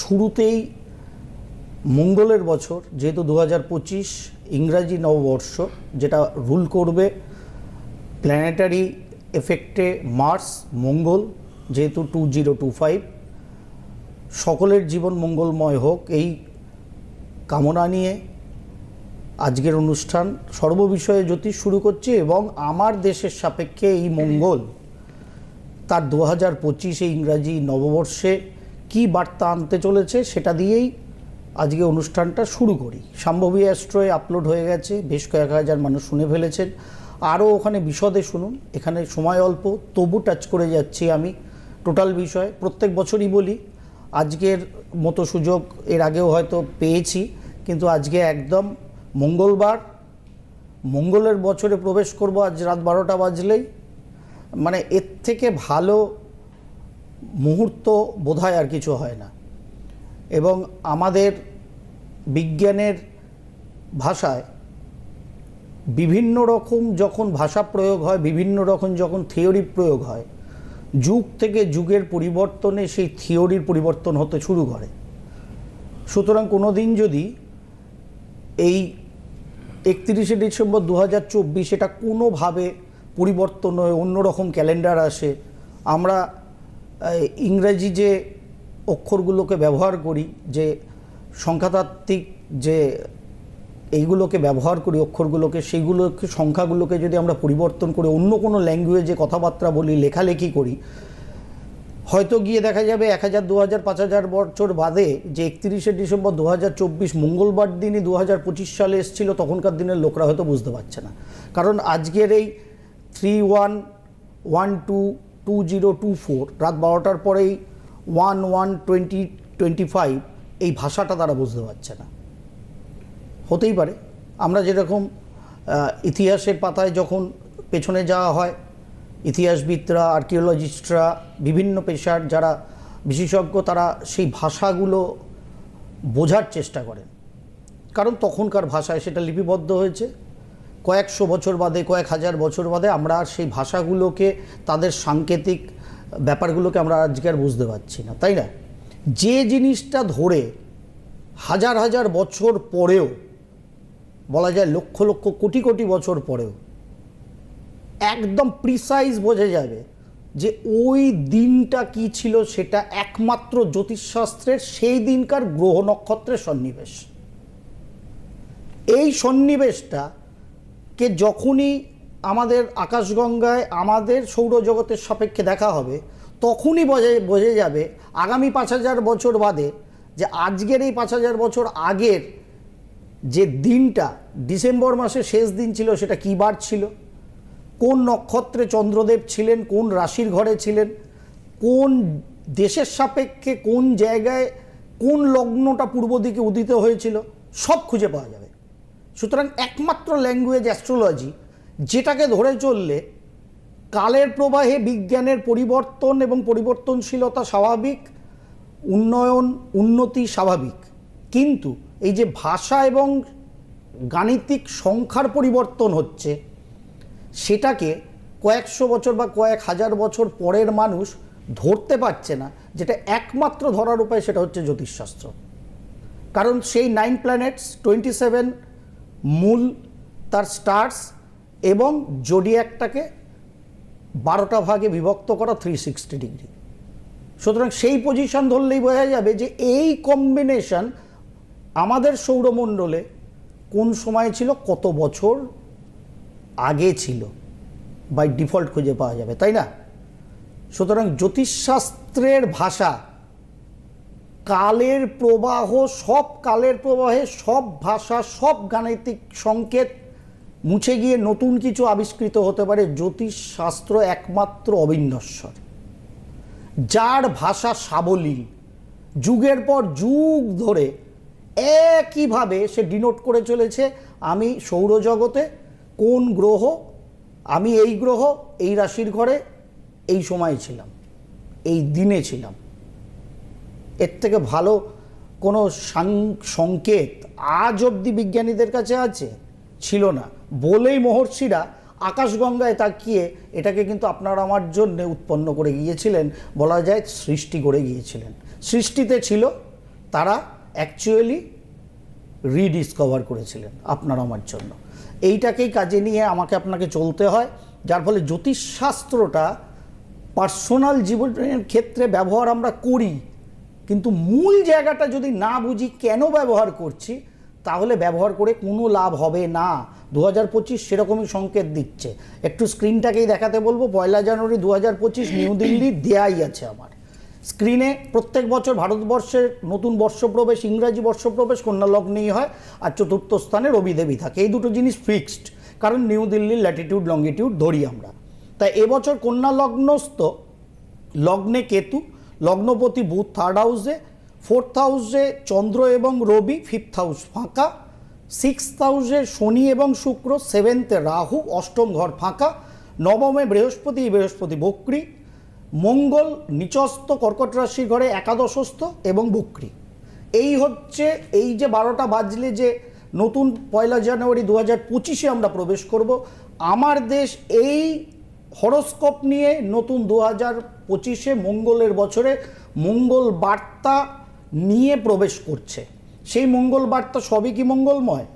শুরুতেই মঙ্গলের বছর, যেহেতু দু হাজার পঁচিশ ইংরাজি নববর্ষ, যেটা রুল করবে প্ল্যানেটারি এফেক্টে মার্স মঙ্গল, যেহেতু টু জিরো টু ফাইভ সকলের জীবন মঙ্গলময় হোক, এই কামনা নিয়ে আজকের অনুষ্ঠান সর্ববিষয়ে জ্যোতিষ শুরু করছি এবং আমার দেশের সাপেক্ষে এই মঙ্গল তার দু হাজার পঁচিশে ইংরাজি নববর্ষে কি বার্তা আনতে চলেছে সেটা দিয়েই আজকে অনুষ্ঠানটা শুরু করি। সম্ভবী অ্যাস্ট্রোয় আপলোড হয়ে গেছে, বেশ কয়েক হাজার মানুষ শুনে ফেলেছেন। আরও ওখানে বিশদে শুনুন, এখানে সময় অল্প, তবু টাচ করে যাচ্ছি আমি টোটাল বিষয়। প্রত্যেক বছরই বলি, আজকের মতো সুযোগ এর আগেও হয়তো পেয়েছি, কিন্তু আজকে একদম মঙ্গলবার, মঙ্গলের বছরে প্রবেশ করব, আজ রাত বারোটা বাজলেই। মানে এর থেকে ভালো মুহূর্ত বোধহয় আর কিছু হয় না। এবং আমাদের বিজ্ঞানের ভাষায় বিভিন্ন রকম যখন ভাষা প্রয়োগ হয়, বিভিন্ন রকম যখন থিওরি প্রয়োগ হয়, যুগ থেকে যুগের পরিবর্তনে সেই থিওরির পরিবর্তন হতে শুরু করে। সুতরাং কোনো দিন যদি এই একত্রিশে ডিসেম্বর দু হাজার চব্বিশ এটা কোনোভাবে পরিবর্তন হয়ে অন্যরকম ক্যালেন্ডার আসে, আমরা ইংরেজি যে অক্ষরগুলোকে ব্যবহার করি, যে সংখ্যাতাত্ত্বিক যে এইগুলোকে ব্যবহার করি অক্ষরগুলোকে, সেইগুলোকে, সংখ্যাগুলোকে যদি আমরা পরিবর্তন করে অন্য কোনো ল্যাঙ্গুয়েজে কথাবার্তা বলি, লেখালেখি করি, হয়তো গিয়ে দেখা যাবে এক হাজার, দু হাজার, পাঁচ হাজার বছর বাদে যে একত্রিশে ডিসেম্বর দু হাজার চব্বিশ মঙ্গলবার দিনই দু হাজার পঁচিশ সালে এসেছিল, তখনকার দিনের লোকরা হয়তো বুঝতে পারছে না। কারণ আজকের এই three one one two two zero two four, রাত বারোটার পরেই one one twenty twenty five, এই ভাষাটা তারা বুঝতে পারছে না। হতেই পারে। আমরা যেরকম ইতিহাসের পাতায় যখন পেছনে যাওয়া হয়, ইতিহাসবিদরা, আর্কিওলজিস্টরা, বিভিন্ন পেশার যারা বিশেষজ্ঞ, তারা সেই ভাষাগুলো বোঝার চেষ্টা করেন। কারণ তখনকার ভাষায় সেটা লিপিবদ্ধ হয়েছে। কয়েকশো বছর বাদে, কয়েক হাজার বছর বাদে আমরা সেই ভাষাগুলোকে, তাদের সাংকেতিক ব্যাপারগুলোকে আমরা আজকে আর বুঝতে পারছি না, তাই না? যে জিনিসটা ধরে হাজার হাজার বছর পরেও, বলা যায় লক্ষ লক্ষ কোটি কোটি বছর পরেও, একদম প্রিসাইজ বোঝা যাবে যে ওই দিনটা কি ছিল সেটা একমাত্র জ্যোতিষশাস্ত্রের সেই দিনকার গ্রহ নক্ষত্রের সন্নিবেশ। এই সন্নিবেশটা কে যখনই আমাদের আকাশগঙ্গায় আমাদের সৌরজগতের সাপেক্ষে দেখা হবে, তখনই বোঝে, বোঝা যাবে আগামী পাঁচ হাজার বছর বাদে যে আজকের এই পাঁচ হাজার বছর আগের যে দিনটা, ডিসেম্বর মাসের শেষ দিন ছিল সেটা কী বার ছিল? কোন নক্ষত্রে চন্দ্রদেব ছিলেন? কোন রাশির ঘরে ছিলেন? কোন দেশের সাপেক্ষে কোন জায়গায় কোন লগ্নটা পূর্ব দিকে উদিত হয়েছিল? সব খুঁজে পাওয়া যাবে। সুতরাং একমাত্র ল্যাঙ্গুয়েজ অ্যাস্ট্রোলজি যেটাকে ধরে চললে কালের প্রবাহে বিজ্ঞানের পরিবর্তন এবং পরিবর্তনশীলতা স্বাভাবিক, উন্নয়ন, উন্নতি স্বাভাবিক। কিন্তু এই যে ভাষা এবং গাণিতিক সংখ্যার পরিবর্তন হচ্ছে, সেটাকে কয়েকশো বছর বা কয়েক হাজার বছর পরের মানুষ ধরতে পারছে না, যেটা একমাত্র ধরার উপায় সেটা হচ্ছে জ্যোতিষশাস্ত্র। কারণ সেই নাইন প্ল্যানেটস টোয়েন্টি সেভেন মূল তার স্টার্স এবং জোডিয়াকটাকে বারোটা ভাগে বিভক্ত করা থ্রি সিক্সটি ডিগ্রি। সুতরাং সেই পজিশন ধরলেই বোঝা যাবে যে এই কম্বিনেশন আমাদের সৌরমণ্ডলে কোন সময় ছিল, কত বছর আগে ছিল বাই ডিফল্ট খুঁজে পাওয়া যাবে, তাই না? সুতরাং জ্যোতিষশাস্ত্রের ভাষা কালের প্রবাহ, সব কালের প্রবাহে সব ভাষা, সব গাণিতিক সংকেত মুছে গিয়ে নতুন কিছু আবিষ্কৃত হতে পারে জ্যোতিষশাস্ত্র একমাত্র অবিনশ্বর যার ভাষা সাবলীল, যুগের পর যুগ ধরে একইভাবে সে ডিনোট করে চলেছে, আমি সৌরজগতে, কোন গ্রহ, আমি এই গ্রহ, এই রাশির ঘরে, এই সময় ছিলাম, এই দিনে ছিলাম। এর থেকে ভালো কোনো সংকেত আজ অবধি বিজ্ঞানীদের কাছে আছে? ছিল না। বলেই মহর্ষিরা আকাশগঙ্গায় তাকিয়ে এটাকে কিন্তু আপনার আমার জন্যে উৎপন্ন করে গিয়েছিলেন, বলা যায় সৃষ্টি করে গিয়েছিলেন। সৃষ্টিতে ছিল, তারা অ্যাকচুয়ালি রিডিসকভার করেছিলেন আপনার আমার জন্য। এইটাকেই কাজে নিয়ে আমাকে আপনাকে চলতে হয়, যার ফলে জ্যোতিষশাস্ত্রটা পার্সোনাল জীবনের ক্ষেত্রে ব্যবহার আমরা করি। কিন্তু মূল জায়গাটা যদি না বুঝি কেন ব্যবহার করছি, তাহলে ব্যবহার করে কোনো লাভ হবে না। দু হাজার পঁচিশ সেরকমই সংকেত দিচ্ছে। একটু স্ক্রিনটাকেই দেখাতে বলব, পয়লা জানুয়ারি দু হাজার পঁচিশ নিউ দিল্লি দেয়াই আছে আমার। স্ক্রিনে প্রত্যেক বছর ভারতবর্ষের নতুন বর্ষপ্রবেশ, ইংরাজি বর্ষপ্রবেশ কন্যা লগ্নেই হয়, আর চতুর্থ স্থানে রবি দেবী থাকে। এই দুটো জিনিস ফিক্সড, কারণ নিউ দিল্লির ল্যাটিটিউড লঙ্গিটিউড ধরি আমরা। তাই এবছর কন্যা লগ্নস্থ লগ্নে কেতু লগ্নপতি বুধ থার্ড হাউসে ফোর্থ হাউসে চন্দ্র এবং রবি ফিফথ হাউস ফাঁকা সিক্স হাউসে শনি এবং শুক্র সেভেন্থে রাহু, অষ্টম ঘর ফাঁকা, নবমে বৃহস্পতি বৃহস্পতি বক্রি, মঙ্গল নিচস্থ কর্কট রাশির ঘরে একাদশস্থ এবং বক্রি। এই হচ্ছে, এই যে বারোটা বাজলে যে নতুন পয়লা জানুয়ারি দু হাজার পঁচিশে আমরা প্রবেশ করব, আমার দেশ এই হরস্কোপ নিয়ে নতুন দু হাজার পঁচিশে মঙ্গলের বছরে মঙ্গল বার্তা নিয়ে প্রবেশ করছে। সেই মঙ্গল বার্তা সবই কি মঙ্গলময়?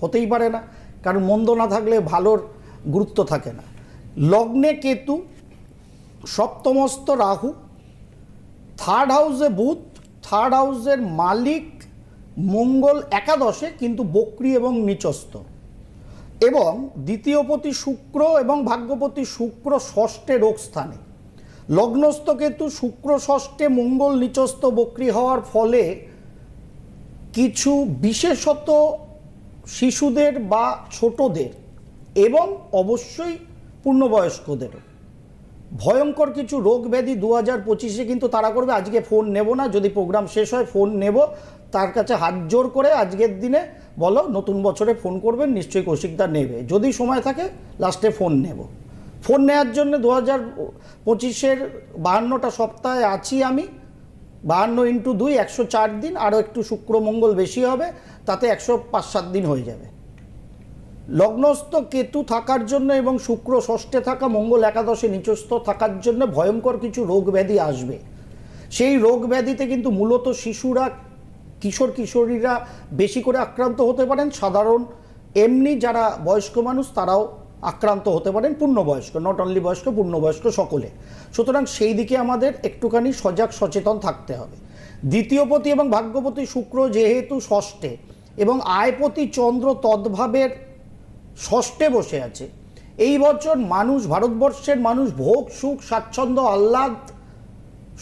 হতেই পারে না। কারণ মন্দ না থাকলে ভালোর গুরুত্ব থাকে না। লগ্নে কেতু, সপ্তমস্ত রাহু থার্ড হাউসে বুধ থার্ড হাউসের মালিক মঙ্গল একাদশে কিন্তু বক্রি এবং নিচস্থ। এবং দ্বিতীয়পতি শুক্র এবং ভাগ্যপতি শুক্র ষষ্ঠে রোগ স্থানে। লগ্নস্থ কেতু শুক্র ষষ্ঠে মঙ্গল নিচস্থ বক্রি হওয়ার ফলে কিছু বিশেষত শিশুদের বা ছোটদের এবং অবশ্যই পূর্ণবয়স্কদের ভয়ঙ্কর কিছু রোগ ব্যাধি দু হাজার পঁচিশে কিন্তু তারা করবে, আজকে ফোন নেব না, যদি প্রোগ্রাম শেষ হয় ফোন নেব, তার কাছে হাত জোর করে আজকের দিনে বলো, নতুন বছরে ফোন করবেন, নিশ্চয়ই কৌশিকদা নেবে। যদি সময় থাকে, লাস্টে ফোন নেব। ফোন নেওয়ার জন্য দু হাজার পঁচিশের বাহান্নটা সপ্তাহে আছি আমি। বাহান্ন ইন্টু দুই, একশো চার দিন, আরও একটু শুক্র, মঙ্গল বেশি হবে, তাতে একশো পাঁচ, সাত দিন হয়ে যাবে। লগ্নস্থ কেতু থাকার জন্য এবং শুক্র, ষষ্ঠে থাকা, মঙ্গল একাদশে নিচস্থ থাকার জন্য ভয়ঙ্কর কিছু রোগ ব্যাধি আসবে। সেই রোগ ব্যাধিতে কিন্তু মূলত শিশুরা, কিশোর কিশোরীরা বেশি করে আক্রান্ত হতে পারেন। সাধারণ, এমনি যারা বয়স্ক মানুষ, তারাও আক্রান্ত হতে পারেন পূর্ণবয়স্ক নট অনলি বয়স্ক, পূর্ণবয়স্ক সকলে। সুতরাং সেই দিকে আমাদের একটুখানি সজাগ, সচেতন থাকতে হবে। দ্বিতীয়পতি এবং ভাগ্যপতি শুক্র যেহেতু ষষ্ঠে এবং আয়পতি চন্দ্র তদ্ভাবের ষষ্ঠে বসে আছে, এই বছর মানুষ, ভারতবর্ষের মানুষ, ভোগ, সুখ, স্বাচ্ছন্দ্য, আহ্লাদ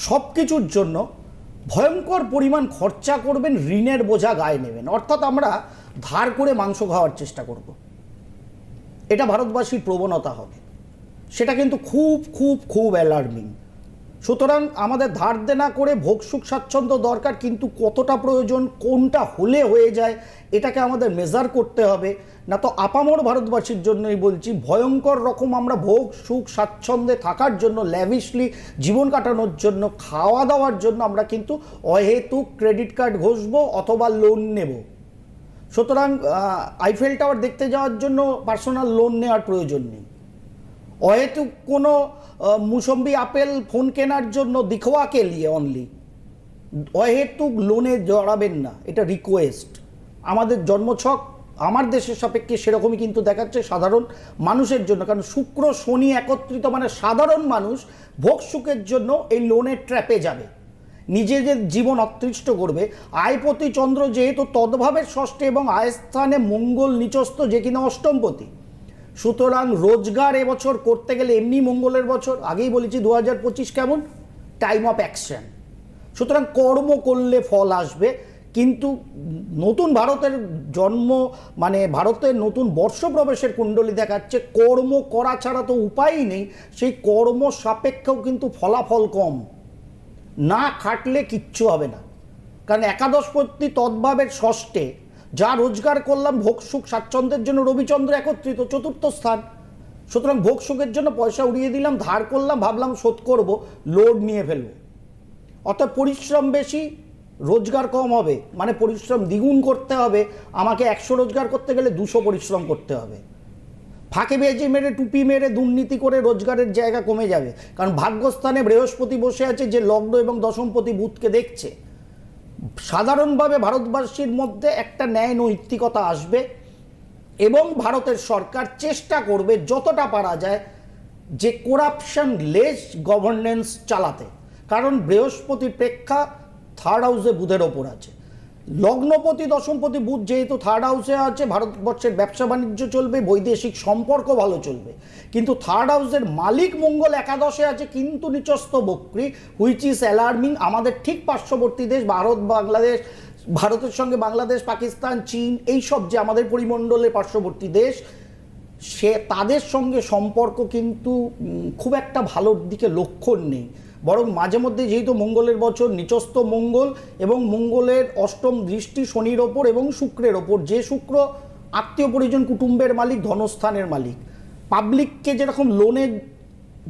সব কিছুর জন্য ভয়ঙ্কর পরিমাণ খরচা করবেন, ঋণের বোঝা গায়ে নেবেন। অর্থাৎ আমরা ধার করে মাংস খাওয়ার চেষ্টা করব। এটা ভারতবাসীর প্রবণতা হবে। সেটা কিন্তু খুব খুব খুব অ্যালার্মিং সুতরাং আমাদের ধার দেনা করে ভোগ সুখ স্বাচ্ছন্দ্য দরকার, কিন্তু কতটা প্রয়োজন, কোনটা হলে হয়ে যায়, এটাকে আমাদের মেজার করতে হবে। না তো আপামর ভারতবাসীর জন্যই বলছি, ভয়ঙ্কর রকম আমরা ভোগ সুখ স্বাচ্ছন্দ্যে থাকার জন্য ল্যাভিশলি জীবন কাটানোর জন্য, খাওয়া দাওয়ার জন্য আমরা কিন্তু অহেতুক ক্রেডিট কার্ড ঘষবো অথবা লোন নেব। সুতরাং আইফেল টাওয়ার দেখতে যাওয়ার জন্য পার্সোনাল লোন নেওয়ার প্রয়োজন নেই। অহেতুক কোনো মুসম্বি আপেল ফোন কেনার জন্য দিখোয়াকে লিয়ে অনলি অহেতুক লোনে জড়াবেন না, এটা রিকোয়েস্ট আমাদের জন্মছক, আমার দেশের সাপেক্ষে সেরকমই কিন্তু দেখাচ্ছে সাধারণ মানুষের জন্য। কারণ শুক্র, শনি একত্রিত মানে সাধারণ মানুষ ভোগ সুখের জন্য এই লোনের ট্র্যাপে যাবে। নিজেদের জীবন অতৃষ্ট করবে। আয়পতি চন্দ্র যেহেতু তদ্ভাবের ষষ্ঠে এবং আয়স্থানে মঙ্গল নিচস্থ, যে কিনা অষ্টমপতি। সুতরাং রোজগার এবছর করতে গেলে এমনি মঙ্গলের বছর। আগেই বলেছি দু হাজার পঁচিশ কেমন? টাইম অফ অ্যাকশন সুতরাং কর্ম করলে ফল আসবে। কিন্তু নতুন ভারতের জন্ম মানে ভারতের নতুন বর্ষ প্রবেশের কুণ্ডলী দেখাচ্ছে, কর্ম করা ছাড়া তো উপায়ই নেই। সেই কর্ম সাপেক্ষেও কিন্তু ফলাফল কম। না খাটলে কিচ্ছু হবে না। কারণ একাদশপতি তদ্ভাবের ষষ্ঠে যা রোজগার করলাম ভোগ, সুখ, স্বাচ্ছন্দ্যের জন্য রবিচন্দ্র একত্রিত, চতুর্থ স্থান। সুতরাং ভোগ, সুখের জন্য পয়সা উড়িয়ে দিলাম, ধার করলাম, ভাবলাম শোধ করব, লোড নিয়ে ফেলব। অর্থাৎ পরিশ্রম বেশি, রোজগার কম হবে। মানে পরিশ্রম দ্বিগুণ করতে হবে। আমাকে একশো রোজগার করতে গেলে দুশো পরিশ্রম করতে হবে। ফাঁকে বেজে মেরে, টুপি মেরে, দুর্নীতি করে রোজগারের জায়গা কমে যাবে। কারণ ভাগ্যস্থানে বৃহস্পতি বসে আছে যে লগ্ন এবং দশমপতি বুধকে দেখছে। সাধারণভাবে ভারতবাসীর মধ্যে একটা ন্যায় নৈতিকতা আসবে এবং ভারতের সরকার চেষ্টা করবে যতটা পারা যায় যে করাপশন লেস গভর্নেন্স চালাতে। কারণ বৃহস্পতির প্রেক্ষা থার্ড হাউসে বুধের ওপর আছে। লগ্নপতি, দশমপতি বুধ যেহেতু থার্ড হাউসে আছে, ভারতবর্ষের ব্যবসা বাণিজ্য চলবে, বৈদেশিক সম্পর্ক ভালো চলবে। কিন্তু থার্ড হাউসের মালিক মঙ্গল একাদশে আছে, কিন্তু নিচস্থ বক্রি হুইচ ইজ অ্যালার্মিং আমাদের ঠিক পার্শ্ববর্তী দেশ, ভারত, বাংলাদেশ, ভারতের সঙ্গে বাংলাদেশ, পাকিস্তান, চীন এই সব যে আমাদের পরিমণ্ডলের পার্শ্ববর্তী দেশ, সে তাদের সঙ্গে সম্পর্ক কিন্তু খুব একটা ভালোর দিকে লক্ষণ নেই। বরং মাঝে মধ্যে যেহেতু মঙ্গলের বছর, নিচস্থ মঙ্গল এবং মঙ্গলের অষ্টম দৃষ্টি শনির ওপর এবং শুক্রের ওপর, যে শুক্র আত্মীয় পরিজন কুটুম্বের মালিক, ধনস্থানের মালিক, পাবলিককে যেরকম লোনে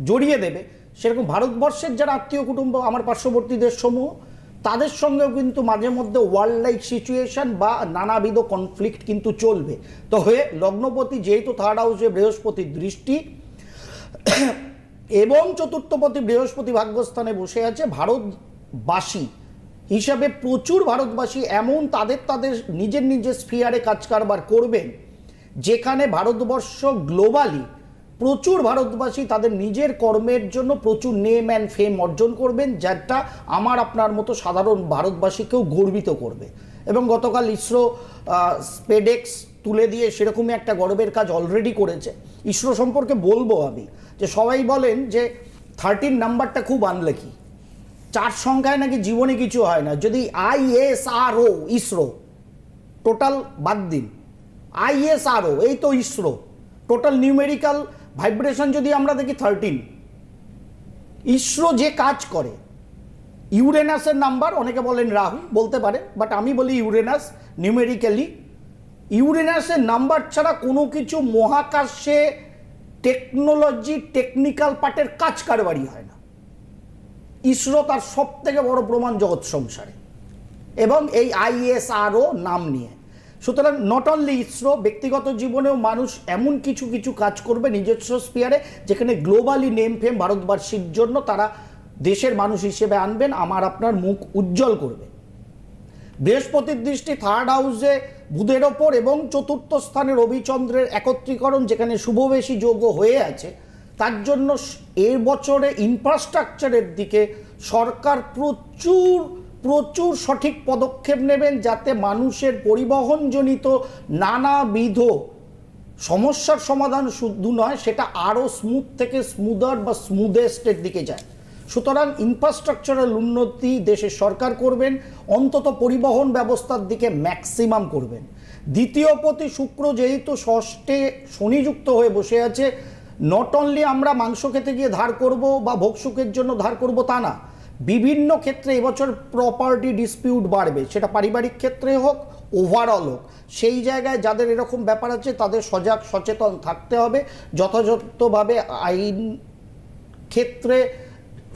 জড়িয়ে দেবে, সেরকম ভারতবর্ষের যারা আত্মীয় কুটুম্ব, আমার পার্শ্ববর্তী দেশসমূহ, তাদের সঙ্গেও কিন্তু মাঝে মধ্যে ওয়ার্ল্ড লাইক সিচুয়েশন বা নানাবিধ কনফ্লিক্ট কিন্তু চলবে। তো হয়ে লগ্নপতি যেহেতু থার্ড হাউসে বৃহস্পতির দৃষ্টি এবং চতুর্থপতি বৃহস্পতি ভাগ্যস্থানে বসে আছে ভারতবাসী হিসাবে প্রচুর ভারতবাসী এমন তাদের তাদের নিজের নিজের স্ফিয়ারে কাজ কারবার করবেন, যেখানে ভারতবর্ষ গ্লোবালি প্রচুর ভারতবাসী তাদের নিজের কর্মের জন্য প্রচুর নেম অ্যান্ড ফেম অর্জন করবেন, যেটা আমার আপনার মতো সাধারণ ভারতবাসীকেও গর্বিত করবে। এবং গতকাল ইসরো স্পেডেক্স তুলে দিয়ে সেরকমই একটা গর্বের কাজ অলরেডি করেছে। ইসরো সম্পর্কে বলব আমি, যে সবাই বলেন যে থার্টিন নাম্বারটা খুব আনলাকি চার সংখ্যায় নাকি জীবনে কিছু হয় না। যদি আইএসআরও ইসরো টোটাল বাদ দিন। আইএসআরও এই তো ইসরো। টোটাল নিউমেরিক্যাল ভাইব্রেশন যদি আমরা দেখি থার্টিন ইসরো যে কাজ করে, ইউরেনাসের নাম্বার, অনেকে বলেন রাহু, বলতে পারে বাট আমি বলি ইউরেনাস নিউমেরিক্যালি ইউরেনাসের নাম্বার ছাড়া কোনো কিছু মহাকাশে টেকনোলজি, টেকনিক্যাল পার্টের কাজ কারবারই হয় না। ইসরো তার সব থেকে বড় প্রমাণ জগৎ সংসারে এবং এই আইএসআরও নাম নিয়ে। সুতরাং নট অনলি ইসরো, ব্যক্তিগত জীবনেও মানুষ এমন কিছু কিছু কাজ করবে নিজস্ব স্পিয়ারে যেখানে গ্লোবালি নেম ফেম ভারতবাসীর জন্য তারা দেশের মানুষ হিসেবে আনবেন, আমার আপনার মুখ উজ্জ্বল করবে। বৃহস্পতির দৃষ্টি থার্ড হাউসে বুধের ওপর এবং চতুর্থ স্থানে রবিচন্দ্রের একত্রীকরণ, যেখানে শুভবেশী যোগ্য হয়ে আছে, তার জন্য এর বছরে ইনফ্রাস্ট্রাকচারের দিকে সরকার প্রচুর প্রচুর সঠিক পদক্ষেপ নেবেন যাতে মানুষের পরিবহনজনিত নানাবিধ সমস্যার সমাধান শুধু নয়, সেটা আরও স্মুথ থেকে স্মুদার বা স্মুদেস্টের দিকে যায়। সুতরাং ইনফ্রাস্ট্রাকচারাল উন্নতি দেশের সরকার করবেন, অন্তত পরিবহন ব্যবস্থার দিকে ম্যাক্সিমাম করবেন। দ্বিতীয় পতি শুক্র যেহেতু ষষ্ঠে শনিযুক্ত হয়ে বসে আছে নট অনলি আমরা মাংস খেতে গিয়ে ধার করব বা ভোগসুখের জন্য ধার করব তা না, বিভিন্ন ক্ষেত্রে এবছর প্রপার্টি ডিসপিউট বাড়বে। সেটা পারিবারিক ক্ষেত্রে হোক ওভারঅল হোক। সেই জায়গায় যাদের এরকম ব্যাপার আছে, তাদের সজাগ, সচেতন থাকতে হবে। যথাযথভাবে আইন ক্ষেত্রে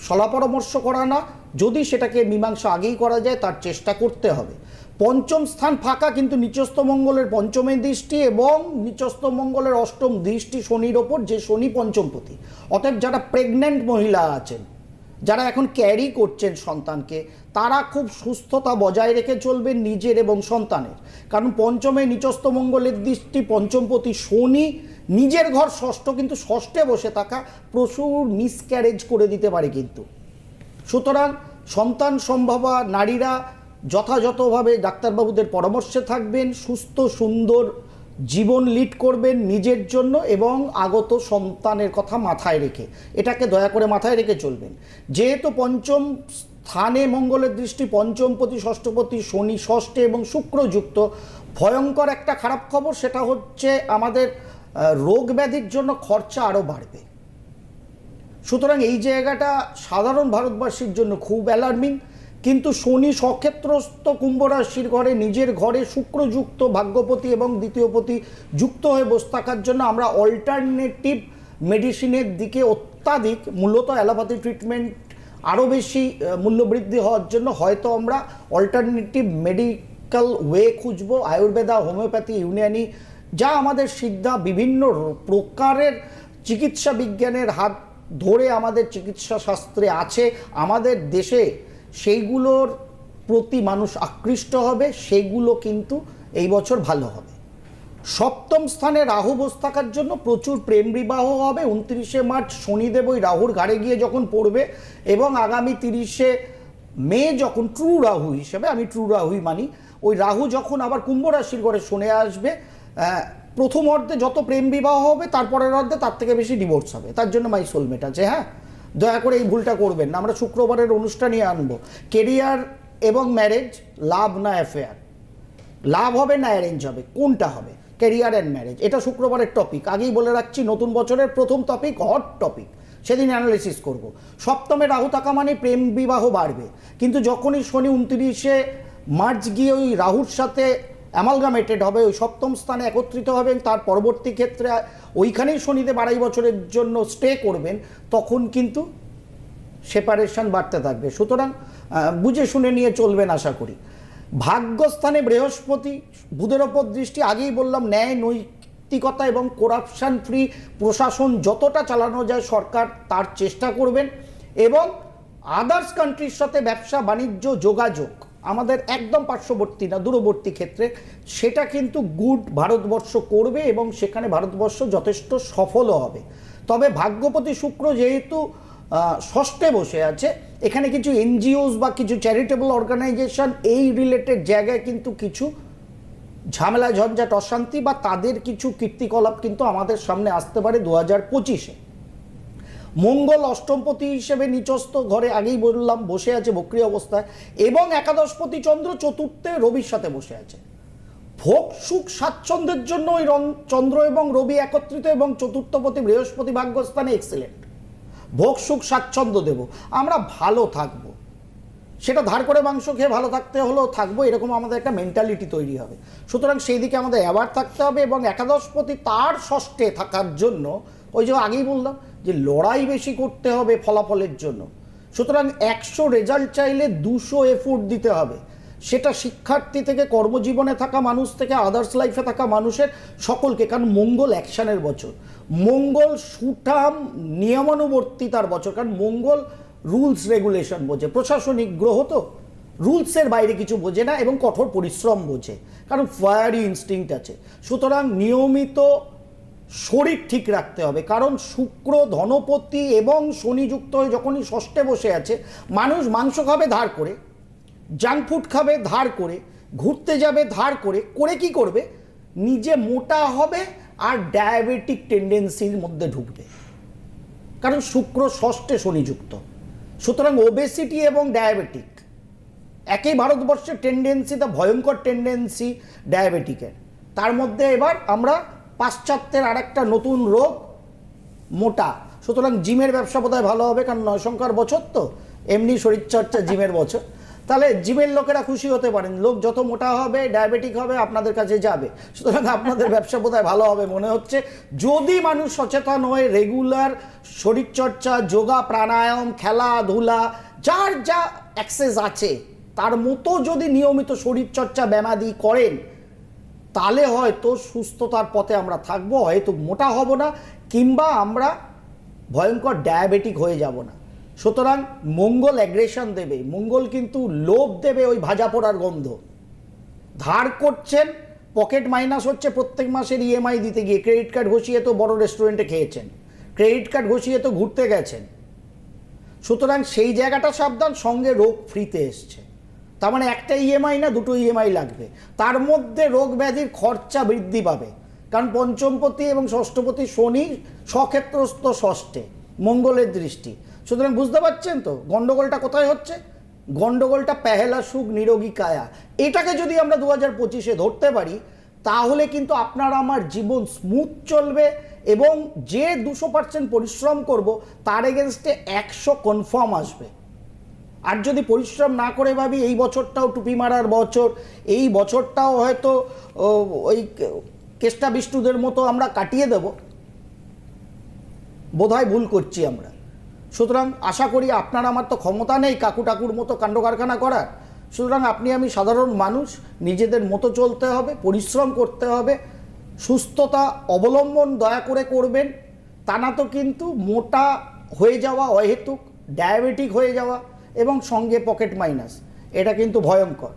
সলা পরামর্শ করা না, যদি সেটাকে মীমাংসা আগেই করা যায়, তার চেষ্টা করতে হবে। পঞ্চম স্থান ফাঁকা, কিন্তু নিচস্থ মঙ্গলের পঞ্চমের দৃষ্টি এবং নিচস্থ মঙ্গলের অষ্টম দৃষ্টি শনির ওপর, যে শনি পঞ্চমপতি অতএব যারা প্রেগন্যান্ট মহিলা আছেন, যারা এখন ক্যারি করছেন সন্তানকে, তারা খুব সুস্থতা বজায় রেখে চলবেন নিজের এবং সন্তানের। কারণ পঞ্চমে নিচস্থ মঙ্গলের দৃষ্টি পঞ্চমপতি শনি নিজের ঘর ষষ্ঠ, কিন্তু ষষ্ঠে বসে থাকা প্রচুর মিসক্যারেজ করে দিতে পারে কিন্তু। সুতরাং সন্তান সম্ভাবা নারীরা যথাযথভাবে ডাক্তারবাবুদের পরামর্শে থাকবেন, সুস্থ, সুন্দর জীবন লিড করবেন নিজের জন্য এবং আগত সন্তানের কথা মাথায় রেখে। এটাকে দয়া করে মাথায় রেখে চলবেন। যেহেতু পঞ্চম স্থানে মঙ্গলের দৃষ্টি, পঞ্চমপতি, ষষ্ঠপতি, শনি, ষষ্ঠে এবং শুক্রযুক্ত, ভয়ঙ্কর একটা খারাপ খবর, সেটা হচ্ছে আমাদের রোগ ব্যাধির জন্য খরচা আরও বাড়বে। সুতরাং এই জায়গাটা সাধারণ ভারতবাসীর জন্য খুব অ্যালার্মিং কিন্তু শনি সক্ষেত্রস্থ কুম্ভ রাশির ঘরে নিজের ঘরে শুক্রযুক্ত ভাগ্যপতি এবং দ্বিতীয়পতি যুক্ত হয়ে বসে থাকার জন্য আমরা অল্টারনেটিভ মেডিসিনের দিকে অত্যাধিক, মূলত অ্যালোপ্যাথি ট্রিটমেন্ট আরও বেশি মূল্যবৃদ্ধি হওয়ার জন্য হয়তো আমরা অল্টারনেটিভ মেডিকেল ওয়ে খুঁজবো। আয়ুর্বেদা, হোমিওপ্যাথি, ইউনানি যা আমাদের সিদ্ধা বিভিন্ন প্রকারের চিকিৎসা বিজ্ঞানের হাত ধরে আমাদের চিকিৎসা শাস্ত্রে আছে। আমাদের দেশে সেইগুলোর প্রতি মানুষ আকৃষ্ট হবে, সেগুলো কিন্তু এই বছর ভালো হবে। সপ্তম স্থানে রাহু বসে থাকার জন্য প্রচুর প্রেম বিবাহ হবে। উনত্রিশে মার্চ শনিদেব ওই রাহুর ঘাড়ে গিয়ে যখন পড়বে এবং আগামী তিরিশে মে যখন ট্রু রাহু হিসেবে, আমি ট্রু রাহুই মানি, ওই রাহু যখন আবার কুম্ভ রাশির ঘরে শুনে আসবে প্রথম অর্ধে যত প্রেম বিবাহ হবে, তারপরের অর্ধে তার থেকে বেশি ডিভোর্স হবে। তার জন্য মাই সোলমেট আছে হ্যাঁ? দয়া করে এই ভুলটা করবেন না। আমরা শুক্রবারের অনুষ্ঠানই আনব। কেরিয়ার এবং ম্যারেজ লাভ না অ্যাফেয়ার লাভ হবে না অ্যারেঞ্জ হবে। কোনটা হবে? ক্যারিয়ার অ্যান্ড ম্যারেজ এটা শুক্রবারের টপিক আগেই বলে রাখছি, নতুন বছরের প্রথম টপিক হট টপিক সেদিন অ্যানালিসিস করব। সপ্তমে রাহু থাকা মানে প্রেম বিবাহ বাড়বে। কিন্তু যখনই শনি উনত্রিশে মার্চ গিয়ে ওই রাহুর সাথে অ্যামালগামেটেড হবে, ওই সপ্তম স্থানে একত্রিত হবেন, তার পরবর্তী ক্ষেত্রে ওইখানেই শনিদেব আড়াই বছরের জন্য স্টে করবেন, তখন কিন্তু সেপারেশন বাড়তে থাকবে। সুতরাং বুঝে শুনে নিয়ে চলবেন আশা করি। ভাগ্যস্থানে বৃহস্পতি, বুধের ওপর দৃষ্টি, আগেই বললাম, ন্যায়, নৈতিকতা এবং করাপশন ফ্রি প্রশাসন যতটা চালানো যায়, সরকার তার চেষ্টা করবেন এবং আদার্স কান্ট্রির সাথে ব্যবসা, বাণিজ্য, যোগাযোগ আমাদের একদম পার্শ্ববর্তী না, দূরবর্তী ক্ষেত্রে, সেটা কিন্তু গুড ভারতবর্ষ করবে এবং সেখানে ভারতবর্ষ যথেষ্ট সফলও হবে। তবে ভাগ্যপতি শুক্র যেহেতু ষষ্ঠে বসে আছে, এখানে কিছু এনজিওস বা কিছু চ্যারিটেবল অর্গানাইজেশন এই রিলেটেড জায়গায় কিন্তু কিছু ঝামেলা, ঝঞ্ঝাট, অশান্তি বা তাদের কিছু কীর্তিকলাপ কিন্তু আমাদের সামনে আসতে পারে দু হাজার পঁচিশে। মঙ্গল অষ্টমপতি হিসেবে নিচস্থ ঘরে আগেই বললাম, বসে আছে বক্রি অবস্থায় এবং একাদশপতি চন্দ্র চতুর্থে রবির সাথে বসে আছে। ভোগ, সুখ, স্বাচ্ছন্দ্যের জন্য ওই চন্দ্র এবং রবি একত্রিত এবং চতুর্থপতি বৃহস্পতি ভাগ্যস্থানে এক্সেলেন্ট ভোগ, সুখ, স্বাচ্ছন্দ্য দেব। আমরা ভালো থাকব। সেটা ধার করে মাংস খেয়ে ভালো থাকতে হলেও থাকব, এরকম আমাদের একটা মেন্টালিটি তৈরি হবে। সুতরাং সেই দিকে আমাদের অ্যাওয়ার থাকতে হবে এবং একাদশপতি তার ষষ্ঠে থাকার জন্য, ওই যে আগেই বললাম যে লড়াই বেশি করতে হবে ফলাফলের জন্য। সুতরাং একশো রেজাল্ট চাইলে দুশো এফোর্ট দিতে হবে। সেটা শিক্ষার্থী থেকে, কর্মজীবনে থাকা মানুষ থেকে আদার্স লাইফে থাকা মানুষের সকলকে, কারণ মঙ্গল অ্যাকশনের বছর। মঙ্গল সুঠাম নিয়মানুবর্তিতার বছর, কারণ মঙ্গল রুলস রেগুলেশন বোঝে। প্রশাসনিক গ্রহ তো, রুলসের বাইরে কিছু বোঝে না এবং কঠোর পরিশ্রম বোঝে, কারণ ফায়ারি ইনস্টিংক্ট আছে। সুতরাং নিয়মিত শরীর ঠিক রাখতে হবে। কারণ শুক্র ধনপতি এবং শনিযুক্ত হয়ে যখনই ষষ্ঠে বসে আছে, মানুষ মাংস খাবে ধার করে জাঙ্ক ফুড খাবে ধার করে, ঘুরতে যাবে ধার করে করে কি করবে? নিজে মোটা হবে আর ডায়াবেটিক টেন্ডেন্সির মধ্যে ঢুকবে। কারণ শুক্র ষষ্ঠে শনিযুক্ত সুতরাং ওবেসিটি এবং ডায়াবেটিক একই ভারতবর্ষের টেন্ডেন্সি তা ভয়ঙ্কর টেন্ডেন্সি ডায়াবেটিকের তার মধ্যে এবার আমরা পাশ্চাত্যের আরেকটা নতুন রোগ, মোটা। সুতরাং জিমের ব্যবসা বোধহয় ভালো হবে, কারণ নয় সংখ্যার বছর তো, এমনি শরীরচর্চা জিমের বছর। তাহলে জিমের লোকেরা খুশি হতে পারেন। লোক যত মোটা হবে, ডায়াবেটিক হবে, আপনাদের কাছে যাবে। সুতরাং আপনাদের ব্যবসা বোধহয় ভালো হবে মনে হচ্ছে। যদি মানুষ সচেতন হয়ে, রেগুলার শরীরচর্চা, যোগা, প্রাণায়াম, খেলাধুলা, যার যা অ্যাক্সেস আছে, তার মতো যদি নিয়মিত শরীরচর্চা ব্যামাদি করেন তাহলে হয়তো সুস্থতার পথে আমরা থাকব, হয়তো মোটা হব না, কিংবা আমরা ভয়ঙ্কর ডায়াবেটিক হয়ে যাব না। সুতরাং মঙ্গল অ্যাগ্রেশন দেবে, মঙ্গল কিন্তু লোভ দেবে ওই ভাজা পোড়ার গন্ধ। ধার করছেন পকেট মাইনাস হচ্ছে প্রত্যেক মাসের ইএমআই দিতে গিয়ে ক্রেডিট কার্ড ঘষিয়ে তো বড় রেস্টুরেন্টে খেয়েছেন ক্রেডিট কার্ড ঘষিয়ে তো ঘুরতে গেছেন। সুতরাং সেই জায়গাটা সাবধান, সঙ্গে রোগ ফ্রিতে এসছে। তার মানে একটা ইএমআই না, দুটো ইএমআই লাগবে। তার মধ্যে রোগ ব্যাধির খরচা বৃদ্ধি পাবে। কারণ পঞ্চমপতি এবং ষষ্ঠপতি শনি সক্ষেত্রস্থ ষষ্ঠে, মঙ্গলের দৃষ্টি। সুতরাং বুঝতে পারছেন তো, গন্ডগোলটা কোথায় হচ্ছে? গন্ডগোলটা পেহেলা, সুখ, নিরোগী, কায়া। এটাকে যদি আমরা দু হাজার পঁচিশে ধরতে পারি, তাহলে কিন্তু আপনার আমার জীবন স্মুথ চলবে এবং যে দুশো পার্সেন্ট পরিশ্রম করব, তার এগেনস্টে একশো কনফার্ম আসবে। আর যদি পরিশ্রম না করে ভাবি, এই বছরটাও টুপি মারার বছর, এই বছরটাও হয়তো ওই কেষ্টা বিষ্ণুদের মতো আমরা কাটিয়ে দেব। বোধহয় ভুল করছি আমরা। সুতরাং আশা করি আপনার আমার তো ক্ষমতা নেই কাকু টাকুর মতো কাণ্ড কারখানা করার। সুতরাং আপনি আমি সাধারণ মানুষ, নিজেদের মতো চলতে হবে, পরিশ্রম করতে হবে, সুস্থতা অবলম্বন দয়া করে করবেন। তা না তো কিন্তু মোটা হয়ে যাওয়া অহেতুক, ডায়াবেটিক হয়ে যাওয়া এবং সঙ্গে পকেট মাইনাস। এটা কিন্তু ভয়ঙ্কর।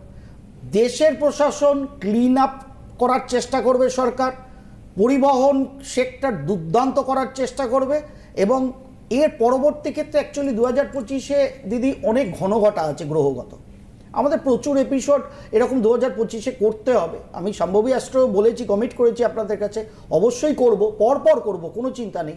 দেশের প্রশাসন ক্লিন আপ করার চেষ্টা করবে সরকার, পরিবহন সেক্টর দুর্দান্ত করার চেষ্টা করবে এবং এর পরবর্তী ক্ষেত্রে অ্যাকচুয়ালি দু হাজার পঁচিশে দিদি অনেক ঘন ঘটা আছে গ্রহগত। আমাদের প্রচুর এপিসোড এরকম দু হাজার পঁচিশে করতে হবে। আমি সম্ভবী অ্যাস্ট্রো বলেছি কমিট করেছি আপনাদের কাছে, অবশ্যই করব, পরপর করব, কোনো চিন্তা নেই।